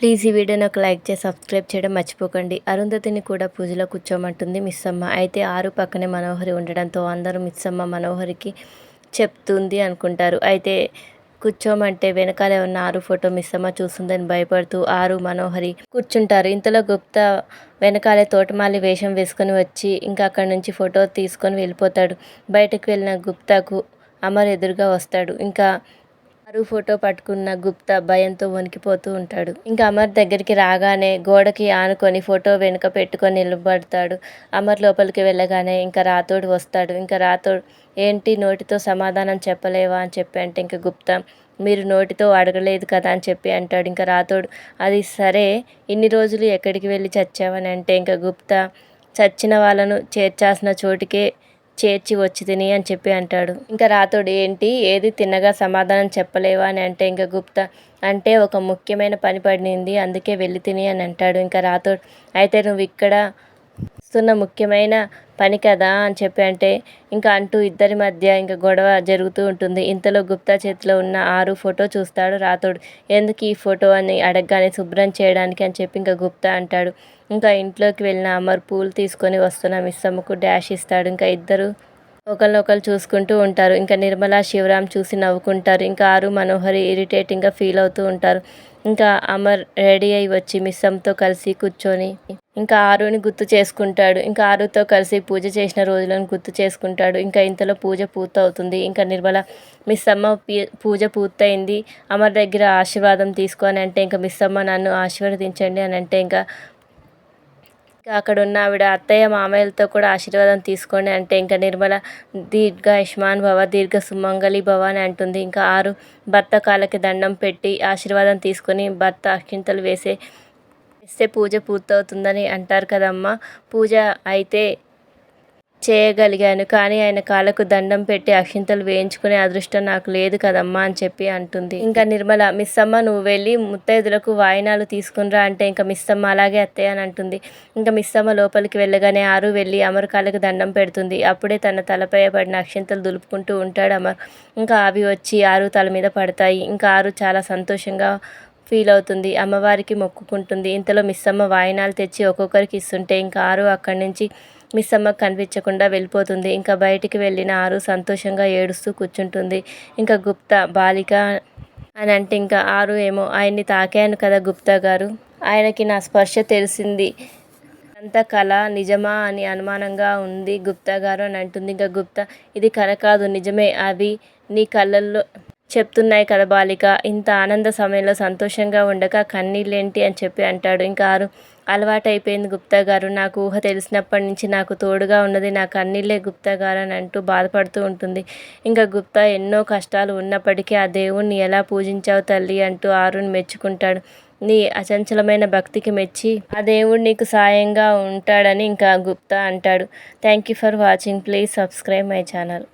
Please ఈ వీడియోని ఒక లైక్ చేసి సబ్స్క్రైబ్ చేయడం మర్చిపోకండి. అరుంధతిని కూడా పూజలో కూర్చోమంటుంది మిస్సమ్మ. అయితే ఆరు పక్కనే మనోహరి ఉండడంతో అందరూ మిస్సమ్మ మనోహరికి చెప్తుంది అనుకుంటారు. అయితే కూర్చోమంటే వెనకాలే ఉన్న ఆరు ఫోటో మిస్సమ్మ చూస్తుందని భయపడుతూ ఆరు మనోహరి కూర్చుంటారు. ఇంతలో గుప్తా వెనకాలే తోటమాలి వేషం వేసుకొని వచ్చి ఇంకా అక్కడి నుంచి ఫోటో తీసుకొని వెళ్ళిపోతాడు. బయటకు వెళ్ళిన గుప్తాకు అమర్ ఎదురుగా వస్తాడు. ఇంకా అరు ఫోటో పట్టుకున్న గుప్తా భయంతో వణికిపోతూ ఉంటాడు. ఇంకా అమర్ దగ్గరికి రాగానే గోడకి ఆనుకొని ఫోటో వెనుక పెట్టుకొని నిలబడతాడు. అమర్ లోపలికి వెళ్ళగానే ఇంకా రాతోడు వస్తాడు. ఇంకా రాతోడు ఏంటి నోటితో సమాధానం చెప్పలేవా? అని చెప్పి అంటే ఇంకా గుప్తా మీరు నోటితో అడగలేదు కదా? అని చెప్పి అంటాడు. ఇంకా రాతోడు అది సరే ఇన్ని రోజులు ఎక్కడికి వెళ్ళి చచ్చావని? అంటే ఇంకా గుప్తా చచ్చిన వాళ్ళను చేర్చాల్సిన చోటికే చేర్చి వచ్చి తిని అని చెప్పి అంటాడు. ఇంకా రాతోడు ఏంటి? ఏది తిన్నగా సమాధానం చెప్పలేవా? అని అంటే ఇంకా గుప్తా అంటే ఒక ముఖ్యమైన పని పడింది అందుకే వెళ్ళి తిని అని అంటాడు. ఇంకా రాతోడు అయితే నువ్వు ఇక్కడ వస్తున్న ముఖ్యమైన పని కదా అని చెప్పి అంటే ఇంకా అంటూ ఇద్దరి మధ్య ఇంకా గొడవ జరుగుతూ ఉంటుంది. ఇంతలో గుప్తా చేతిలో ఉన్న ఆరు ఫోటో చూస్తాడు రాతోడు ఎందుకు ఈ ఫోటో అని అడగగానే శుభ్రం చేయడానికి అని చెప్పి ఇంకా గుప్తా అంటాడు. ఇంకా ఇంట్లోకి వెళ్ళిన అమర్ పూలు తీసుకొని వస్తున్న మిస్సమ్మకు డాష్ ఇస్తాడు. ఇంకా ఇద్దరు ఒకరినొకరు చూసుకుంటూ ఉంటారు. ఇంకా నిర్మల శివరాం చూసి నవ్వుకుంటారు. ఇంకా ఆరు మనోహరి ఇరిటేటింగ్గా ఫీల్ అవుతూ ఉంటారు. ఇంకా అమర్ రెడీ అయి వచ్చి మిస్సమ్తో కలిసి కూర్చొని ఇంకా ఆరుని గుర్తు చేసుకుంటాడు. ఇంకా ఆరుతో కలిసి పూజ చేసిన రోజులను గుర్తు చేసుకుంటాడు. ఇంకా ఇంతలో పూజ పూర్తవుతుంది. ఇంకా నిర్మల మిస్సమ్మ పూజ పూర్తయింది. అమర్ దగ్గర ఆశీర్వాదం తీసుకొని అంటే ఇంకా మిస్సమ్మ నన్ను ఆశీర్వదించండి అని అంటే ఇంకా అక్కడ ఉన్న ఆవిడ అత్తయ్య మామయ్యలతో కూడా ఆశీర్వాదం తీసుకోండి అంటే ఇంకా నిర్మల దీర్ఘ యష్మాన్ భవ దీర్ఘ సుమంగళి భవ అని అంటుంది. ఇంకా ఆరు భర్త కాళ్ళకి దండం పెట్టి ఆశీర్వాదం తీసుకొని భర్త అక్షింతలు వేసే ఇస్తే పూజ పూర్తవుతుందని అంటారు కదమ్మా. పూజ అయితే చేయగలిగాను కానీ ఆయన కాళ్ళకు దండం పెట్టి అక్షింతలు వేయించుకునే అదృష్టం నాకు లేదు కదమ్మా అని చెప్పి అంటుంది. ఇంకా నిర్మల మిస్సమ్మ నువ్వు వెళ్ళి ముత్తైదులకు వాయినాలు తీసుకునిరా అంటే ఇంకా మిస్సమ్మ అలాగే అత్తయ్య అని అంటుంది. ఇంకా మిస్సమ్మ లోపలికి వెళ్ళగానే ఆరు వెళ్ళి అమర్ కాళ్ళకు దండం పెడుతుంది. అప్పుడే తన తలపై పడిన అక్షింతలు దులుపుకుంటూ ఉంటాడు అమర్. ఇంకా అవి వచ్చి ఆరు తల మీద పడతాయి. ఇంకా ఆరు చాలా సంతోషంగా ఫీల్ అవుతుంది అమ్మవారికి మొక్కుకుంటుంది. ఇంతలో మిస్సమ్మ వాయినాలు తెచ్చి ఒక్కొక్కరికి ఇస్తుంటే ఇంకా ఆరు అక్కడి నుంచి మిస్సమ్మకు కనిపించకుండా వెళ్ళిపోతుంది. ఇంకా బయటికి వెళ్ళిన ఆరు సంతోషంగా ఏడుస్తూ కూర్చుంటుంది. ఇంకా గుప్తా బాలిక అని అంటే ఇంకా ఆరు ఏమో ఆయన్ని తాకాను కదా గుప్తా గారు. ఆయనకి నా స్పర్శ తెలిసింది. అంత కళ నిజమా అని అనుమానంగా ఉంది గుప్తా గారు అని అంటుంది. ఇంకా గుప్తా ఇది కళ కాదు నిజమే అవి నీ కళ్ళల్లో చెప్తున్నాయి కదా బాలిక ఇంత ఆనంద సమయంలో సంతోషంగా ఉండక కన్నీళ్ళేంటి అని చెప్పి అంటాడు. ఇంకా ఆరు అలవాటైపోయింది గుప్తా గారు. నాకు ఊహ తెలిసినప్పటి నుంచి నాకు తోడుగా ఉన్నది నా కన్నీళ్ళే గుప్తా గారు అని అంటూ బాధపడుతూ ఉంటుంది. ఇంకా గుప్తా ఎన్నో కష్టాలు ఉన్నప్పటికీ ఆ దేవుణ్ణి ఎలా పూజించావు తల్లి అంటూ ఆరుని మెచ్చుకుంటాడు. నీ అచంచలమైన భక్తికి మెచ్చి ఆ దేవుడు నీకు సాయంగా ఉంటాడని ఇంకా గుప్తా అంటాడు. Thank you for watching. Please subscribe my channel.